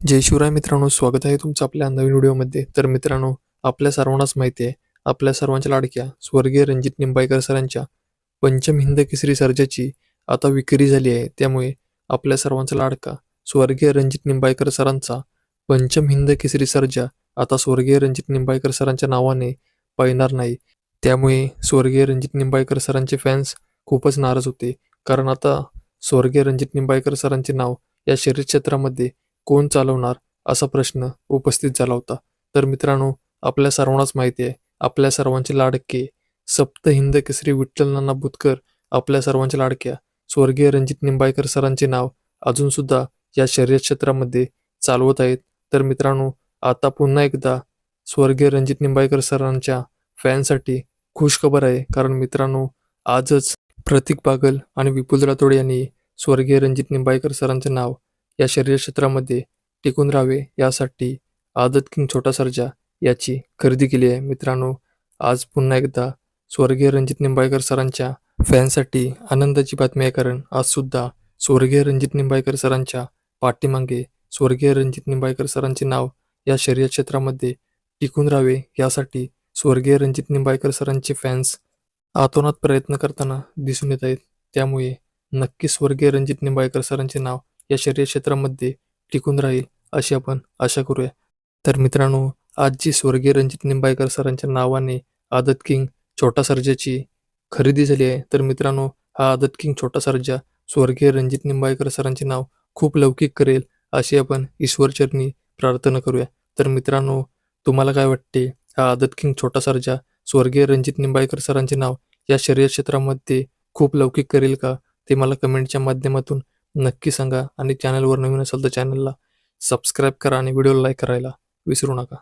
जय शिवराय मित्रांनो स्वागत आहे तुमचं आपल्या नवीन व्हिडिओमध्ये. तर मित्रांनो आपल्या सर्वांनाच माहिती आहे आपल्या सर्वांच्या लाडक्या स्वर्गीय रणजित निंबाळकर सरांच्या पंचम हिंद केसरी सर्जाची आता विक्री झाली आहे. त्यामुळे आपल्या सर्वांचा लाडका स्वर्गीय रणजित निंबाळकर सरांचा पंचम हिंद केसरी सर्जा आता स्वर्गीय रणजित निंबाळकर सरांच्या नावाने पाळणार नाही. त्यामुळे स्वर्गीय रणजित निंबाळकर सरांचे फॅन्स खूपच नाराज होते. कारण आता स्वर्गीय रणजित निंबाळकर सरांचे नाव या शरीर क्षेत्रामध्ये कोण चालवणार असा प्रश्न उपस्थित झाला होता. तर मित्रांनो आपल्या सर्वांनाच माहिती आहे. आपल्या सर्वांचे लाडके सप्त हिंद केसरी विठ्ठल नाना बुतकर आपल्या सर्वांच्या लाडक्या स्वर्गीय रणजित निंबाळकर सरांचे नाव अजून सुद्धा या शर्यत क्षेत्रामध्ये चालवत आहेत. तर मित्रांनो आता पुन्हा एकदा स्वर्गीय रणजित निंबाळकर सरांच्या फॅनसाठी खुश खबर आहे. कारण मित्रांनो आजच प्रतीक बागल आणि विपुल राठोड यांनी स्वर्गीय रणजित निंबाळकर सरांचे नाव या शरीर क्षेत्रामध्ये टिकून राहावे यासाठी आदत किंग छोटा सर्जा याची खरेदी केली आहे. मित्रांनो आज पुन्हा एकदा स्वर्गीय रणजित निंबाळकर सरांच्या फॅनसाठी आनंदाची बातमी आहे कारण आज सुद्धा स्वर्गीय रणजित निंबाळकर सरांच्या पाठीमागे स्वर्गीय रणजित निंबाळकर सरांचे नाव या शर्यत क्षेत्रामध्ये टिकून राहावे यासाठी स्वर्गीय रणजित निंबाळकर सरांचे फॅन्स आतोनात प्रयत्न करताना दिसून येत आहेत. त्यामुळे नक्की स्वर्गीय रणजित निंबाळकर सरांचे नाव या शरीर क्षेत्रामध्ये टिकून राहील अशी आपण आशा करूया. तर मित्रांनो आज जी स्वर्गीय रणजित निंबाळकर सरांच्या नावाने आदत किंग छोटा सर्जाची खरेदी झाली आहे. तर मित्रांनो हा आदत किंग छोटा सर्जा स्वर्गीय रणजित निंबाळकर सरांचे नाव खूप लौकिक करेल अशी आपण ईश्वरचरणी प्रार्थना करूया. तर मित्रांनो तुम्हाला काय वाटते? हा आदत किंग छोटा सर्जा स्वर्गीय रणजित निंबाळकर सरांचे नाव या शरीर क्षेत्रामध्ये खूप लौकिक करेल का? ते मला कमेंटच्या माध्यमातून नक्की सांगा. आणि चॅनलवर नवीन असेल तर चॅनलला सबस्क्राईब करा आणि व्हिडिओला लाईक करायला विसरू नका.